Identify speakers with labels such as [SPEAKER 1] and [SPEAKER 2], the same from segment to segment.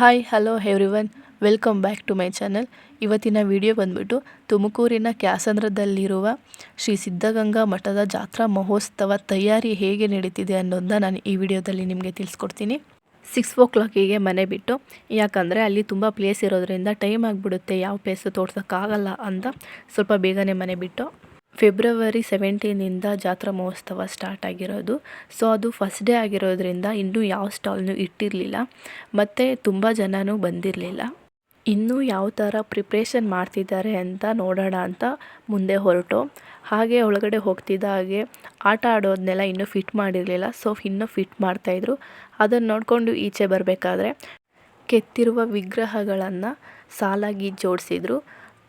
[SPEAKER 1] Hi hello everyone welcome back to my channel ಇವತ್ತಿನ video ಬಂದ್ಬಿಟ್ಟು ತುಮಕೂರಿನ ಕ್ಯಾಸಂದ್ರದಲ್ಲಿರುವ ಶ್ರೀ ಸಿದ್ಧಗಂಗಾ ಮಠದ ಜಾತ್ರಾ ಮಹೋತ್ಸವ ತಯಾರಿ ಹೇಗೆ ನಡೀತಿದೆ ಅನ್ನೋದನ್ನ ನಾನು ಈ ವಿಡಿಯೋದಲ್ಲಿ ನಿಮಗೆ ತಿಳಿಸ್ಕೊಡ್ತೀನಿ. ಸಿಕ್ಸ್ ಓ ಕ್ಲಾಕಿಗೆ ಮನೆ ಬಿಟ್ಟು, ಯಾಕಂದರೆ ಅಲ್ಲಿ ತುಂಬ ಪ್ಲೇಸ್ ಇರೋದ್ರಿಂದ ಟೈಮ್ ಆಗಿಬಿಡುತ್ತೆ, ಯಾವ ಪ್ಲೇಸು ತೋರ್ಸೋಕ್ಕಾಗಲ್ಲ ಅಂತ ಸ್ವಲ್ಪ ಬೇಗನೆ ಮನೆ ಬಿಟ್ಟು. ಫೆಬ್ರವರಿ ಸೆವೆಂಟೀನಿಂದ ಜಾತ್ರಾ ಮಹೋತ್ಸವ ಸ್ಟಾರ್ಟ್ ಆಗಿರೋದು. ಸೊ ಅದು ಫಸ್ಟ್ ಡೇ ಆಗಿರೋದ್ರಿಂದ ಇನ್ನೂ ಯಾವ ಸ್ಟಾಲ್ನೂ ಇಟ್ಟಿರಲಿಲ್ಲ. ಮತ್ತು ತುಂಬ ಜನನೂ ಬಂದಿರಲಿಲ್ಲ. ಇನ್ನೂ ಯಾವ ಥರ ಪ್ರಿಪ್ರೇಷನ್ ಮಾಡ್ತಿದ್ದಾರೆ ಅಂತ ನೋಡೋಣ ಅಂತ ಮುಂದೆ ಹೊರಟು. ಹಾಗೆ ಒಳಗಡೆ ಹೋಗ್ತಿದ್ದ ಹಾಗೆ ಆಟ ಆಡೋದನ್ನೆಲ್ಲ ಇನ್ನೂ ಫಿಟ್ ಮಾಡಿರಲಿಲ್ಲ. ಸೊ ಇನ್ನೂ ಫಿಟ್ ಮಾಡ್ತಾಯಿದ್ರು ಅದನ್ನು ನೋಡಿಕೊಂಡು ಈಚೆ ಬರಬೇಕಾದ್ರೆ ಕೆತ್ತಿರುವ ವಿಗ್ರಹಗಳನ್ನು ಸಾಲಾಗಿ ಜೋಡಿಸಿದ್ರು.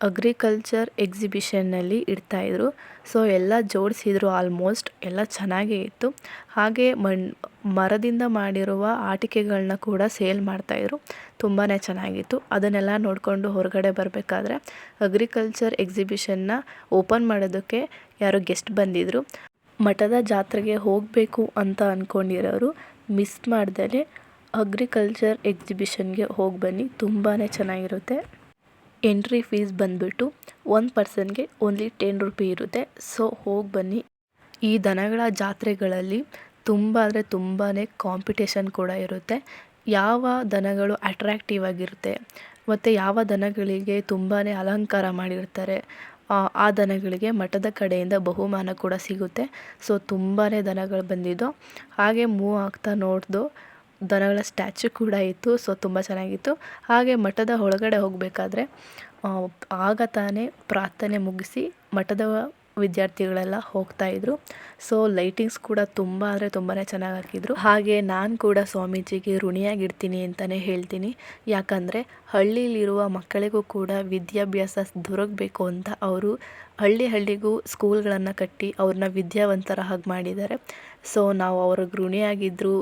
[SPEAKER 1] ಅಗ್ರಿಕಲ್ಚರ್ ಎಕ್ಸಿಬಿಷನ್ನಲ್ಲಿ ಇಡ್ತಾಯಿದ್ರು ಸೊ ಎಲ್ಲ ಜೋಡಿಸಿದ್ರು ಆಲ್ಮೋಸ್ಟ್ ಎಲ್ಲ ಚೆನ್ನಾಗೇ ಇತ್ತು. ಹಾಗೆ ಮಣ್, ಮರದಿಂದ ಮಾಡಿರುವ ಆಟಿಕೆಗಳನ್ನ ಕೂಡ ಸೇಲ್ ಮಾಡ್ತಾಯಿದ್ರು ತುಂಬಾ ಚೆನ್ನಾಗಿತ್ತು. ಅದನ್ನೆಲ್ಲ ನೋಡಿಕೊಂಡು ಹೊರಗಡೆ ಬರಬೇಕಾದ್ರೆ ಅಗ್ರಿಕಲ್ಚರ್ ಎಕ್ಸಿಬಿಷನ್ನ ಓಪನ್ ಮಾಡೋದಕ್ಕೆ ಯಾರೋ ಗೆಸ್ಟ್ ಬಂದಿದ್ದರು ಮಠದ ಜಾತ್ರೆಗೆ ಹೋಗಬೇಕು ಅಂತ ಅಂದ್ಕೊಂಡಿರೋರು ಮಿಸ್ ಮಾಡ್ದಲೇ ಅಗ್ರಿಕಲ್ಚರ್ ಎಕ್ಸಿಬಿಷನ್ಗೆ ಹೋಗಿ ಬನ್ನಿ. ತುಂಬಾ ಚೆನ್ನಾಗಿರುತ್ತೆ. ಎಂಟ್ರಿ ಫೀಸ್ ಬಂದುಬಿಟ್ಟು ಒನ್ ಪರ್ಸನ್ಗೆ ಓನ್ಲಿ ಟೆನ್ ರುಪಿ ಇರುತ್ತೆ. ಸೊ ಹೋಗಿ ಬನ್ನಿ. ಈ ದನಗಳ ಜಾತ್ರೆಗಳಲ್ಲಿ ತುಂಬ ಅಂದರೆ ತುಂಬಾ ಕಾಂಪಿಟೇಷನ್ ಕೂಡ ಇರುತ್ತೆ. ಯಾವ ದನಗಳು ಅಟ್ರ್ಯಾಕ್ಟಿವ್ ಆಗಿರುತ್ತೆ? ಮತ್ತು ಯಾವ ದನಗಳಿಗೆ ತುಂಬಾ ಅಲಂಕಾರ ಮಾಡಿರ್ತಾರೆ? ಆ ದನಗಳಿಗೆ ಮಠದ ಕಡೆಯಿಂದ ಬಹುಮಾನ ಕೂಡ ಸಿಗುತ್ತೆ. ಸೊ ತುಂಬಾ ದನಗಳು ಬಂದಿದ್ದು. ಹಾಗೆ ಮೂವ್ ಆಗ್ತಾ ನೋಡ್ದು ದನಗಳ ಸ್ಟ್ಯಾಚು ಕೂಡ ಇತ್ತು ಸೊ ತುಂಬ ಚೆನ್ನಾಗಿತ್ತು. ಹಾಗೆ ಮಠದ ಒಳಗಡೆ ಹೋಗಬೇಕಾದ್ರೆ ಆಗ ತಾನೇ ಪ್ರಾರ್ಥನೆ ಮುಗಿಸಿ ಮಠದ ವಿದ್ಯಾರ್ಥಿಗಳೆಲ್ಲ ಹೋಗ್ತಾಯಿದ್ರು ಸೊ ಲೈಟಿಂಗ್ಸ್ ಕೂಡ ತುಂಬ ಅಂದರೆ ತುಂಬಾ ಚೆನ್ನಾಗಿ ಹಾಕಿದ್ರು. ಹಾಗೆ ನಾನು ಕೂಡ ಸ್ವಾಮೀಜಿಗೆ ಋಣಿಯಾಗಿರ್ತೀನಿ ಅಂತಲೇ ಹೇಳ್ತೀನಿ. ಯಾಕಂದರೆ ಹಳ್ಳಿಯಲ್ಲಿರುವ ಮಕ್ಕಳಿಗೂ ಕೂಡ ವಿದ್ಯಾಭ್ಯಾಸ ದೊರಕಬೇಕು ಅಂತ ಅವರು ಹಳ್ಳಿ ಹಳ್ಳಿಗೂ ಸ್ಕೂಲ್ಗಳನ್ನು ಕಟ್ಟಿ ಅವ್ರನ್ನ ವಿದ್ಯಾವಂತರ ಹಾಗೆ ಮಾಡಿದ್ದಾರೆ. ಸೊ ನಾವು ಅವ್ರಿಗೆ ಋಣಿಯಾಗಿದ್ದರೂ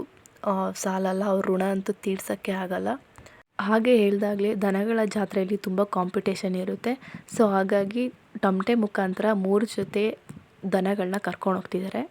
[SPEAKER 1] ಸಾಲಲ್ಲ, ಅವ್ರ ಋಣ ಅಂತೂ ತೀರ್ಸೋಕ್ಕೆ ಆಗಲ್ಲ. ಹಾಗೆ ಹೇಳ್ದಾಗಲೇ ದನಗಳ ಜಾತ್ರೆಯಲ್ಲಿ ತುಂಬ ಕಾಂಪಿಟೇಷನ್ ಇರುತ್ತೆ. ಸೊ ಹಾಗಾಗಿ ಟಮಟೆ ಮುಖಾಂತರ ಮೂರು ಜೊತೆ ದನಗಳನ್ನ ಕರ್ಕೊಂಡು ಹೋಗ್ತಿದ್ದಾರೆ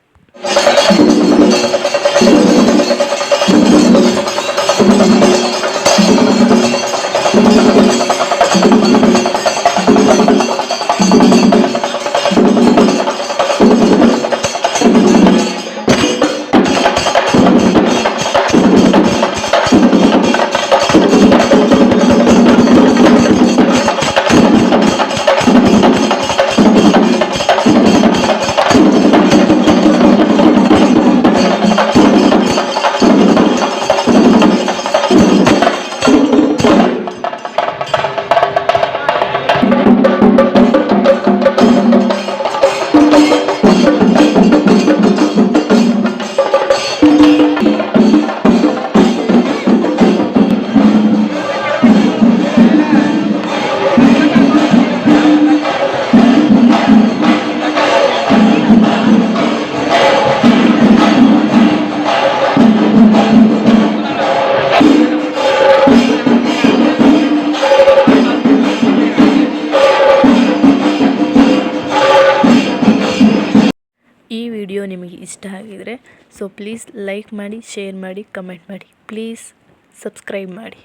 [SPEAKER 1] ವಿಡಿಯೋ ನಿಮಗೆ ಇಷ್ಟ ಆಗಿದರೆ ಸೊ ಪ್ಲೀಸ್ ಲೈಕ್ ಮಾಡಿ ಶೇರ್ ಮಾಡಿ ಕಮೆಂಟ್ ಮಾಡಿ. ಪ್ಲೀಸ್ ಸಬ್ಸ್ಕ್ರೈಬ್ ಮಾಡಿ.